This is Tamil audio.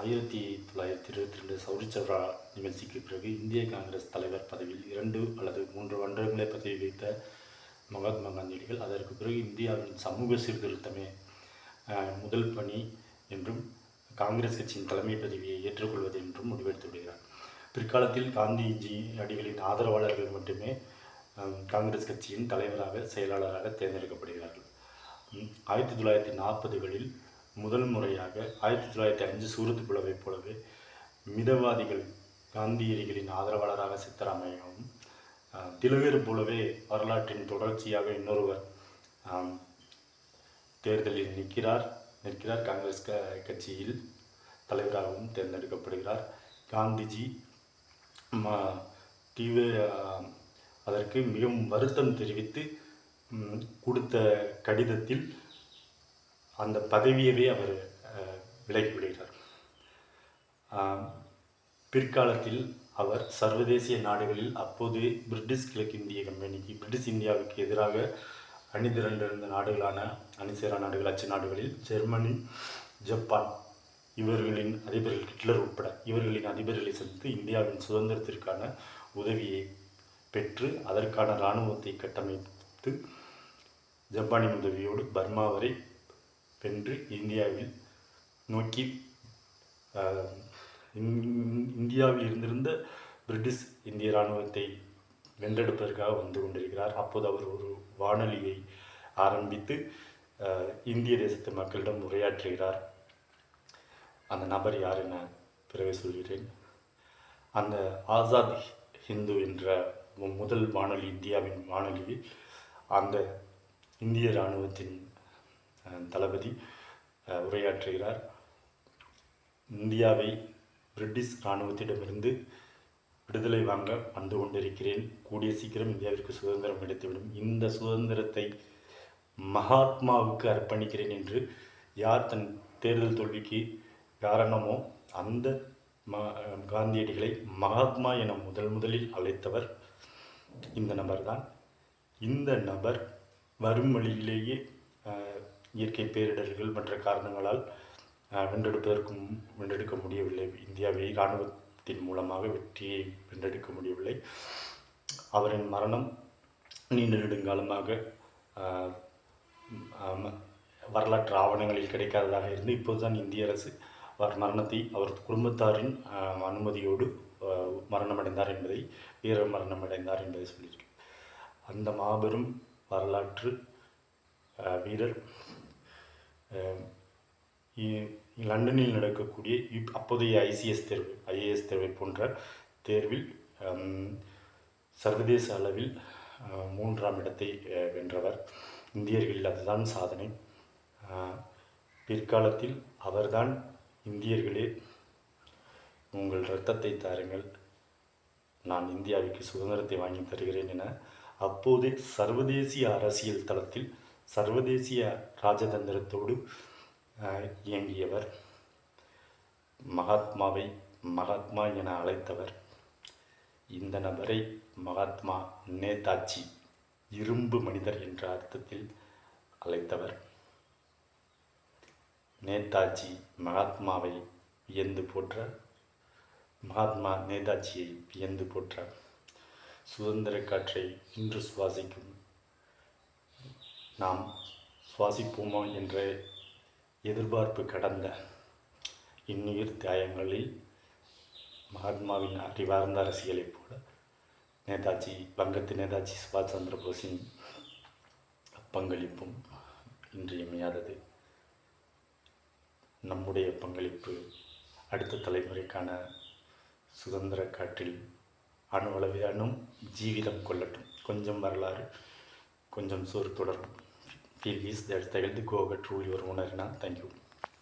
ஆயிரத்தி தொள்ளாயிரத்தி இருபத்தி ரெண்டு சௌரி நிகழ்ச்சிக்கு பிறகு இந்திய காங்கிரஸ் தலைவர் பதவியில் இரண்டு அல்லது மூன்று வருடங்களை பதவி வைத்த மகாத்மா காந்தியடிகள். அதற்கு பிறகு இந்தியாவின் சமூக சீர்திருத்தமே முதல் பணி என்றும் காங்கிரஸ் கட்சியின் தலைமை பதவியை ஏற்றுக்கொள்வது என்றும் முடிவெடுத்து விடுகிறார். பிற்காலத்தில் காந்திஜி அடிகளின் ஆதரவாளர்கள் மட்டுமே காங்கிரஸ் கட்சியின் தலைவராக செயலாளராக தேர்ந்தெடுக்கப்படுகிறார்கள். ஆயிரத்தி தொள்ளாயிரத்தி நாற்பதுகளில் முதல் முறையாக ஆயிரத்தி தொள்ளாயிரத்தி அஞ்சு சூரத்து புலவைப் போலவே மிதவாதிகள் காந்தியடிகளின் ஆதரவாளராக சித்தராமையாவும் திலகர் போலவே வரலாற்றின் தொடர்ச்சியாக இன்னொருவர் தேர்தலில் நிற்கிறார். நிற்கிறார். காங்கிரஸ் க கட்சியில் தலைவராகவும் தேர்ந்தெடுக்கப்படுகிறார். காந்திஜி ம தீவிர அதற்கு மிகவும் வருத்தம் தெரிவித்து கொடுத்த கடிதத்தில் அந்த பதவியவே அவர் விலகி விடுகிறார் பிற்காலத்தில் அவர் சர்வதேசிய நாடுகளில் அப்போது பிரிட்டிஷ் கிழக்கிந்திய கம்பெனிக்கு பிரிட்டிஷ் இந்தியாவுக்கு எதிராக அணிதிரண்டிருந்த நாடுகளான அணிசேரா நாடுகள் அச்சு நாடுகளில் ஜெர்மனி ஜப்பான் இவர்களின் அதிபர்கள் ஹிட்லர் உட்பட இவர்களின் அதிபர்களை சந்தித்து இந்தியாவின் சுதந்திரத்திற்கான உதவியை பெற்று அதற்கான இராணுவத்தை கட்டமைத்து ஜப்பானின் உதவியோடு பர்மா வரை வென்று இந்தியாவில் நோக்கி இந்தியாவில் இருந்திருந்த பிரிட்டிஷ் இந்திய இராணுவத்தை வென்றெடுப்பதற்காக வந்து கொண்டிருக்கிறார். அப்போது அவர் ஒரு வானொலியை ஆரம்பித்து இந்திய தேசத்து மக்களிடம் உரையாற்றுகிறார். அந்த நபர் யார் என பிறகு சொல்கிறேன். அந்த ஆசாத் ஹிந்து என்ற முதல் வானொலி இந்தியாவின் வானொலி அந்த இந்திய இராணுவத்தின் தளபதி உரையாற்றுகிறார். இந்தியாவை பிரிட்டிஷ் இராணுவத்திடமிருந்து விடுதலை வாங்க வந்து கொண்டிருக்கிறேன். கூடிய சீக்கிரம் இந்தியாவிற்கு சுதந்திரம் கிடைத்துவிடும். இந்த சுதந்திரத்தை மகாத்மாவுக்கு அர்ப்பணிக்கிறேன் என்று யார் தன் தேர்தல் தோல்விக்கு காரணமோ அந்த ம காந்தியடிகளை மகாத்மா என முதல் முதலில் அழைத்தவர் இந்த நபர்தான். இந்த நபர் வரும் வழியிலேயே இயற்கை பேரிடர்கள் மற்ற காரணங்களால் வென்றெடுப்பதற்கும் வென்றெடுக்க முடியவில்லை. இந்தியாவை இராணுவத்தின் மூலமாக வெற்றியை வென்றெடுக்க முடியவில்லை. அவரின் மரணம் நீண்ட நெடுங்காலமாக வரலாற்று ஆவணங்களில் கிடைக்காததாக இருந்து இப்போதுதான் இந்திய அரசு அவர் மரணத்தை அவர் குடும்பத்தாரின் அனுமதியோடு மரணமடைந்தார் என்பதை வீர மரணமடைந்தார் என்பதை சொல்லியிருக்கு. அந்த மாபெரும் வரலாற்று வீரர் லண்டனில் நடக்கக்கூடிய இப் அப்போதைய ஐசிஎஸ் தேர்வு ஐஏஎஸ் தேர்வை போன்ற தேர்வில் சர்வதேச அளவில் மூன்றாம் இடத்தை வென்றவர். இந்தியர்களில் அதுதான் சாதனை. பிற்காலத்தில் அவர்தான் இந்தியர்களே. உங்கள் இரத்தத்தை தாருங்கள். நான் இந்தியாவுக்கு சுதந்திரத்தை வாங்கி தருகிறேன் என. அப்போது சர்வதேசிய அரசியல் தளத்தில் சர்வதேசிய ராஜதந்திரத்தோடு இயங்கியவர் மகாத்மாவை மகாத்மா என அழைத்தவர். இந்த நபரை மகாத்மா நேதாஜி இரும்பு மனிதர் என்ற அர்த்தத்தில் அழைத்தவர். நேதாஜி மகாத்மாவை வியந்து போற்ற மகாத்மா நேதாஜியை வியந்து போற்ற. சுதந்திர காற்றை இன்று சுவாசிக்கும் நாம் சுவாசிப்போமா என்ற எதிர்பார்ப்பு கடந்த இந்நீர் தியாயங்களில் மகாத்மாவின் அறிவார்ந்த அரசியலைப் போல நேதாஜி வங்கத்து நேதாஜி சுபாஷ் சந்திர போஸின் பங்களிப்பும் இன்றியமையாதது. நம்முடைய பங்களிப்பு அடுத்த தலைமுறைக்கான சுதந்திர காற்றில் அணுவளவிலும் ஜீவிதம் கொள்ளட்டும். கொஞ்சம் வரலாறு கொஞ்சம் சோறு தொடரும் till his, that's the goal, truly your honor. Thank you.